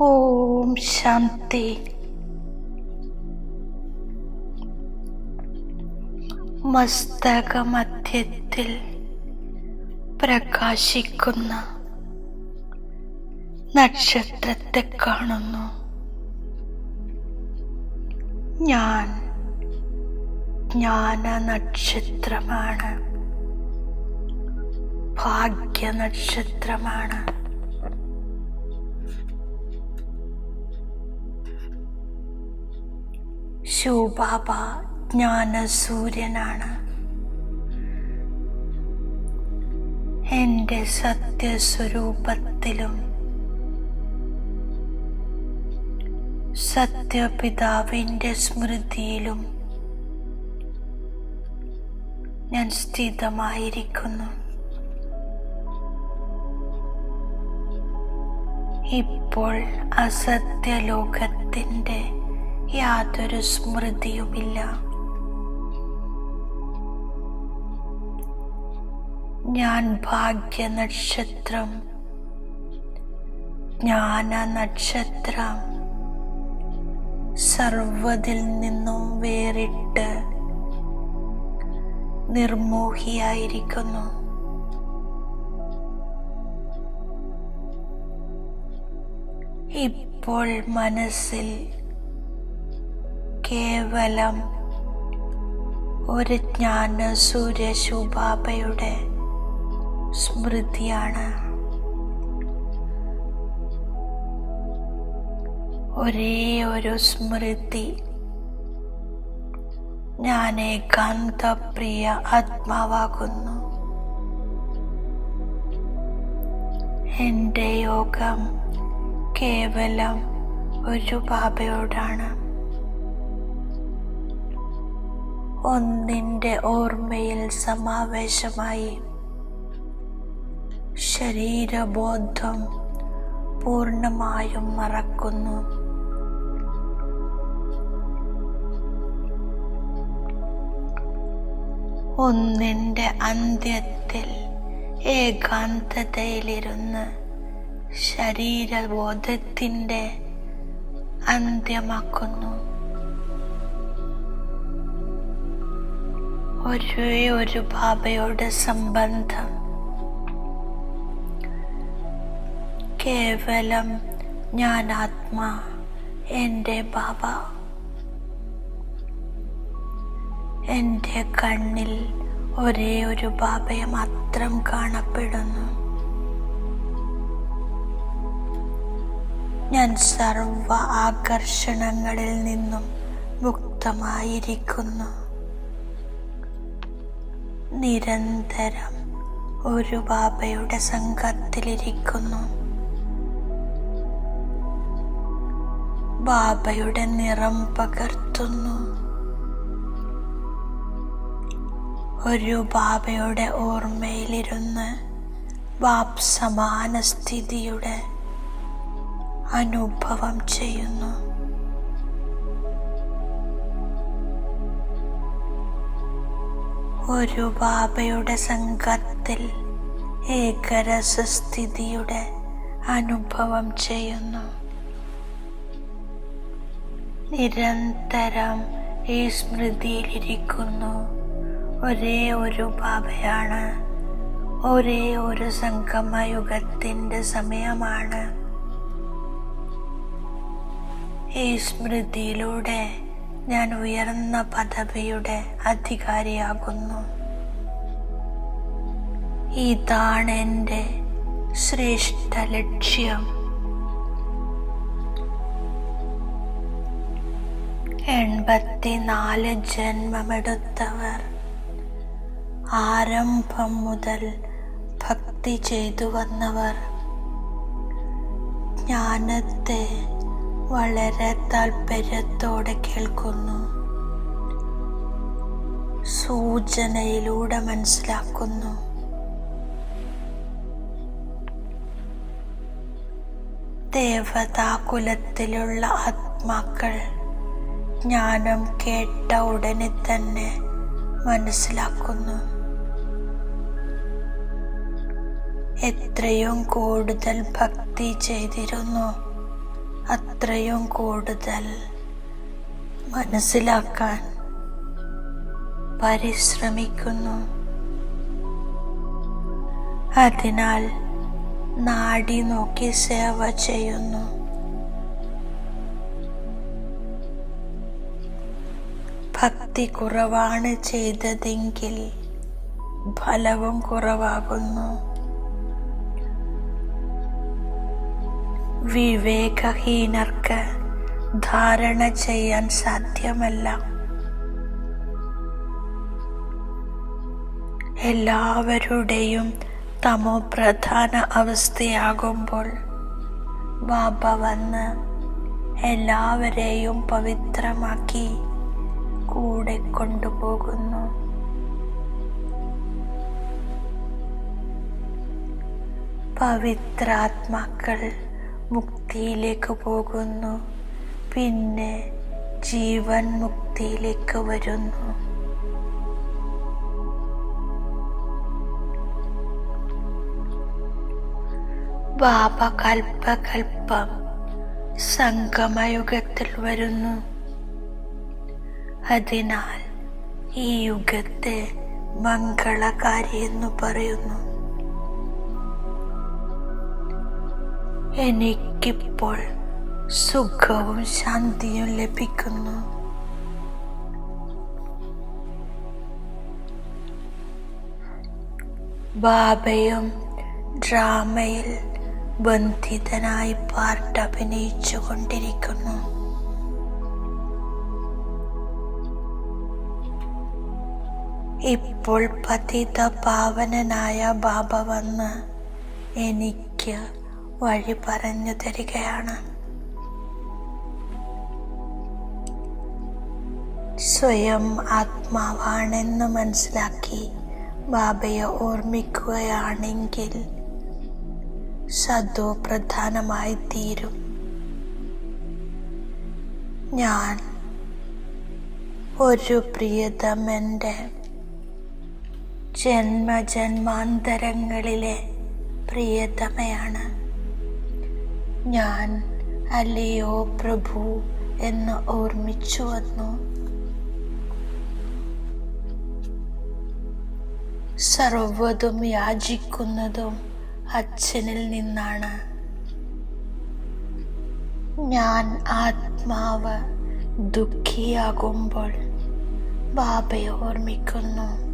ഓം ശാന്തി. മസ്തകമധ്യത്തിൽ പ്രകാശിക്കുന്ന നക്ഷത്രത്തെ കാണുന്നു. ഞാൻ ജ്ഞാന നക്ഷത്രമാണ്. ഭാഗ്യ നക്ഷത്രമാണ്. ശിവബാബ ജ്ഞാനസൂര്യനാണ്. എന്റെ സത്യസ്വരൂപത്തിലും സത്യപിതാവിന്റെ സ്മൃതിയിലും ഞാൻ സ്ഥിതമായിരിക്കുന്നു. ഇപ്പോൾ അസത്യലോകത്തിന്റെ യാതൊരു സ്മൃതിയുമില്ല. ഞാൻ ഭാഗ്യ നക്ഷത്രം ജ്ഞാന നക്ഷത്രം സർവതിൽ നിന്നും വേറിട്ട് നിർമോഹിയായിരിക്കുന്നു. ഇപ്പോൾ മനസ്സിൽ കേവലം ഒരു ജ്ഞാന സൂര്യ ശുഭാബയുടെ സ്മൃതിയാണ്. ഒരേ ഒരു സ്മൃതി. ഞാൻ ഏകാന്തപ്രിയ ആത്മാവാകുന്നു. എന്റെ യോഗം കേവലം ഒരു ബാബയോടാണ്. ഒന്നിന്റെ ഓർമ്മയിൽ സമാവേശമായി. ശരീരബോധം പൂർണമായും മറക്കുന്നു. ഒന്നിന്റെ അന്ത്യത്തിൽ ഏകാന്തതയിലിരുന്ന് ശരീരബോധത്തിന്റെ അന്ത്യമാക്കുന്നു. ഒരേ ഒരു ബാബയുടെ സംബന്ധം. കേവലം ഞാൻ ആത്മാ എന്റെ ബാബ എന്റെ കണ്ണിൽ ഒരേ ഒരു ബാബയെ മാത്രം കാണപ്പെടുന്നു. ഞാൻ സർവ ആകർഷണങ്ങളിൽ നിന്നും മുക്തമായിരിക്കുന്നു. നിരന്തരം ഒരു ബാബയുടെ സംഘത്തിലിരിക്കുന്നു. ബാബയുടെ നിറം പകർത്തുന്നു. ഒരു ബാബയുടെ ഓർമ്മയിലിരുന്ന് ബാബ് സമാന സ്ഥിതിയുടെ അനുഭവം ചെയ്യുന്നു. ഒരു ബാബയുടെ സംഘത്തിൽ ഏകരസസ്ഥിതിയുടെ അനുഭവം ചെയ്യുന്നു. നിരന്തരം ഈ സ്മൃതിയിലിരിക്കുന്നു. ഒരേ ഒരു ബാബയാണ്. ഒരേ ഒരു സംഗമയുഗത്തിന്റെ സമയമാണ് ഈ സ്മൃതിയിലൂടെ ഞാൻ ഉയർന്ന പദവിയുടെ അധികാരിയാകുന്നു. ഇതാണ് എന്റെ ശ്രേഷ്ഠ ലക്ഷ്യം. എൺപത്തിനാല് ജന്മമെടുത്തവർ ആരംഭം മുതൽ ഭക്തി ചെയ്തു വന്നവർ. ജ്ഞാനത്തെ വളരെ താല്പര്യത്തോടെ കേൾക്കുന്നു. സൂചനയിലൂടെ മനസ്സിലാക്കുന്നു. ദേവതാകുലത്തിലുള്ള ആത്മാക്കൾ ജ്ഞാനം കേട്ട ഉടനെ തന്നെ മനസ്സിലാക്കുന്നു. എത്രയും കൂടുതൽ ഭക്തി ചെയ്തിരുന്നു. അത്രയും കൂടുതൽ മനസ്സിലാക്കാൻ പരിശ്രമിക്കുന്നു. അതിനാൽ നാടി നോക്കി സേവ ചെയ്യുന്നു. ഭക്തി കുറവാണ് ചെയ്തതെങ്കിൽ ഫലവും കുറവാകുന്നു. വിവേകഹീനർക്ക് ധാരണ ചെയ്യാൻ സാധ്യമല്ല. എല്ലാവരുടെയും തമോ പ്രധാന അവസ്ഥയാകുമ്പോൾ ബാബ വന്ന് എല്ലാവരെയും പവിത്രമാക്കി കൂടെ കൊണ്ടുപോകുന്നു. പവിത്രാത്മാക്കൾ മുക്തിയിലേക്ക് പോകുന്നു. പിന്നെ ജീവൻ മുക്തിയിലേക്ക് വരുന്നു. ബാബ കൽപ്പകൽപ്പം സംഗമയുഗത്തിൽ വരുന്നു. അതിനാൽ ഈ യുഗത്തെ മംഗളകാരി എന്ന് പറയുന്നു. എനിക്കിപ്പോൾ സുഖവും ശാന്തിയും ലഭിക്കുന്നു. ബാബയും ഡ്രാമയിൽ ബന്ധിതനായി പാർട്ട് അഭിനയിച്ചു കൊണ്ടിരിക്കുന്നു ഇപ്പോൾ പതിത പാവനനായ ബാബ വന്ന് എനിക്ക് വഴി പറഞ്ഞു തരികയാണ്. സ്വയം ആത്മാവാണെന്ന് മനസ്സിലാക്കി ബാബയെ ഓർമ്മിക്കുകയാണെങ്കിൽ സദു പ്രധാനമായി തീരും. ഞാൻ ഒരു പ്രിയതമന്റെ ജന്മജന്മാന്തരങ്ങളിലെ പ്രിയതമയാണ്. ഞാൻ അല്ലയോ പ്രഭു എന്ന് ഓർമ്മിച്ചു വന്നു. സർവതും യാചിക്കുന്നതും അച്ഛനിൽ നിന്നാണ്. ഞാൻ ആത്മാവ് ദുഃഖിയാകുമ്പോൾ ബാബയെ ഓർമ്മിക്കുന്നു.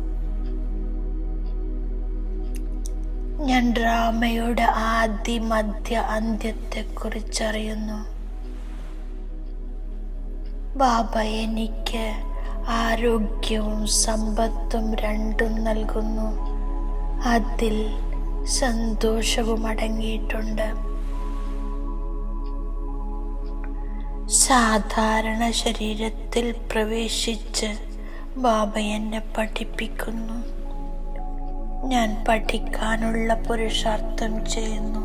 ഞാൻ ഡ്രാമയുടെ ആദ്യ മധ്യ അന്ത്യത്തെക്കുറിച്ചറിയുന്നു. ബാബ എനിക്ക് ആരോഗ്യവും സമ്പത്തും രണ്ടും നൽകുന്നു. അതിൽ സന്തോഷവും അടങ്ങിയിട്ടുണ്ട്. സാധാരണ ശരീരത്തിൽ പ്രവേശിച്ച് ബാബ എന്നെ പഠിപ്പിക്കുന്നു. ഞാൻ പഠിക്കാനുള്ള പുരുഷാർത്ഥം ചെയ്യുന്നു.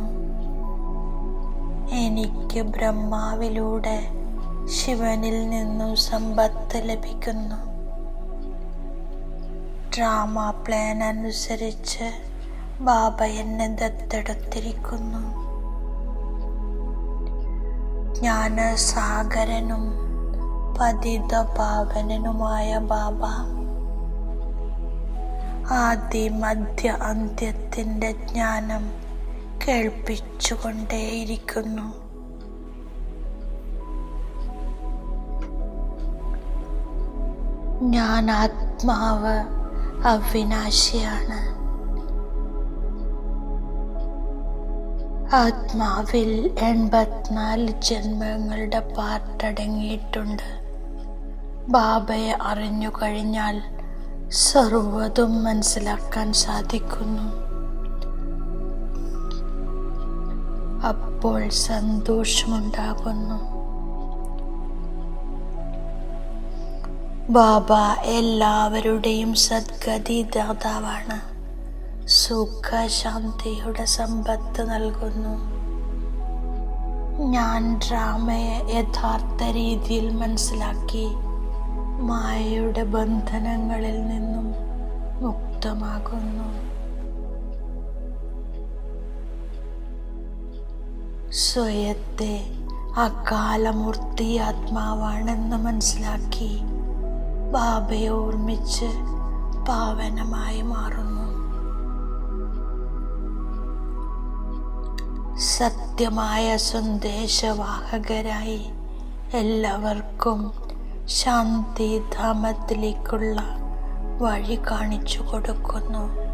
എനിക്ക് ബ്രഹ്മാവിലൂടെ ശിവനിൽ നിന്നും സമ്പത്ത് ലഭിക്കുന്നു. ഡ്രാമ പ്ലാൻ അനുസരിച്ച് ബാബ എന്നെ ദത്തെടുത്തിരിക്കുന്നു. ജ്ഞാനസാഗരനും പതിത പാവനനുമായ ബാബ ആദി മധ്യ അന്ത്യത്തിന്റെ ജ്ഞാനം കേൾപ്പിച്ചുകൊണ്ടേയിരിക്കുന്നു. ഞാൻ ആത്മാവ് അവിനാശിയാണ്. ആത്മാവിൽ എൺപത്തിനാല് ജന്മങ്ങളുടെ പാർട്ടടങ്ങിയിട്ടുണ്ട് ബാബയെ അറിഞ്ഞു കഴിഞ്ഞാൽ സർവതും മനസ്സിലാക്കാൻ സാധിക്കുന്നു. അപ്പോൾ സന്തോഷമുണ്ടാകുന്നു. ബാബ എല്ലാവരുടെയും സദ്ഗതി ദാതാവാണ്. സുഖശാന്തിയുടെ സമ്പത്ത് നൽകുന്നു. ഞാൻ ഡ്രാമയെ യഥാർത്ഥ രീതിയിൽ മനസ്സിലാക്കി മായയുടെ ബന്ധനങ്ങളിൽ നിന്നും മുക്തമാകുന്നു. സ്വയത്തെ അകാലമൂർത്തി ആത്മാവാണെന്ന് മനസ്സിലാക്കി ബാബയെ ഓർമ്മിച്ച് പാവനമായി മാറുന്നു. സത്യമായ സന്ദേശവാഹകരായി എല്ലാവർക്കും ശാന്തിധാമത്തിലേക്കുള്ള വഴി കാണിച്ചു കൊടുക്കുന്നു.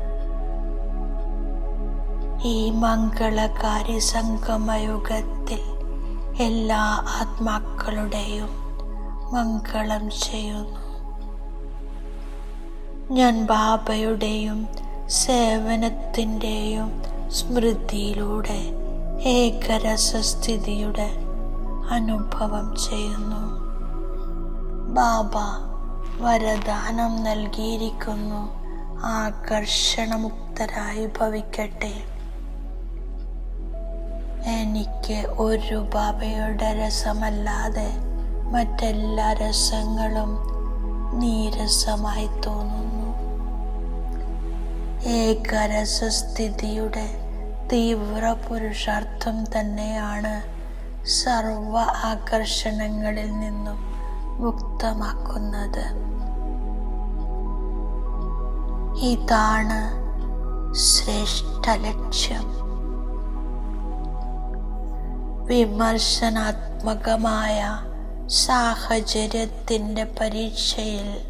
ഈ മംഗളകാരി സംഗമയുഗത്തിൽ എല്ലാ ആത്മാക്കളുടെയും മംഗളം ചെയ്യുന്നു. ഞാൻ ബാബയുടെയും സേവനത്തിന്റെയും സ്മൃതിയിലൂടെ ഏകരസസ്ഥിതിയുടെ അനുഭവം ചെയ്യുന്നു. ബാബ വരദാനം നൽകിയിരിക്കുന്നു. ആകർഷണമുക്തരായി ഭവിക്കട്ടെ. എനിക്ക് ഒരു ബാബയുടെ രസമല്ലാതെ മറ്റെല്ലാ രസങ്ങളും നീരസമായി തോന്നുന്നു. ഏകരസസ്ഥിതിയുടെ തീവ്ര പുരുഷാർത്ഥം തന്നെയാണ് സർവ ആകർഷണങ്ങളിൽ നിന്നും മുക്തമാക്കുന്നത്. ഇതാണ് ശ്രേഷ്ഠ ലക്ഷ്യം. വിമർശനാത്മകമായ സാഹചര്യത്തിന്റെ പരീക്ഷയിൽ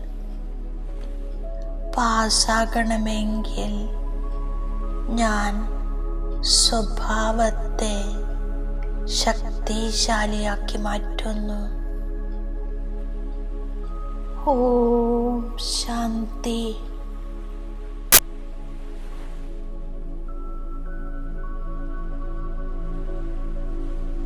പാസ്സാകണമെങ്കിൽ ഞാൻ സ്വഭാവത്തെ ശക്തിശാലിയാക്കി മാറ്റുന്നു. ഓം ശാന്തി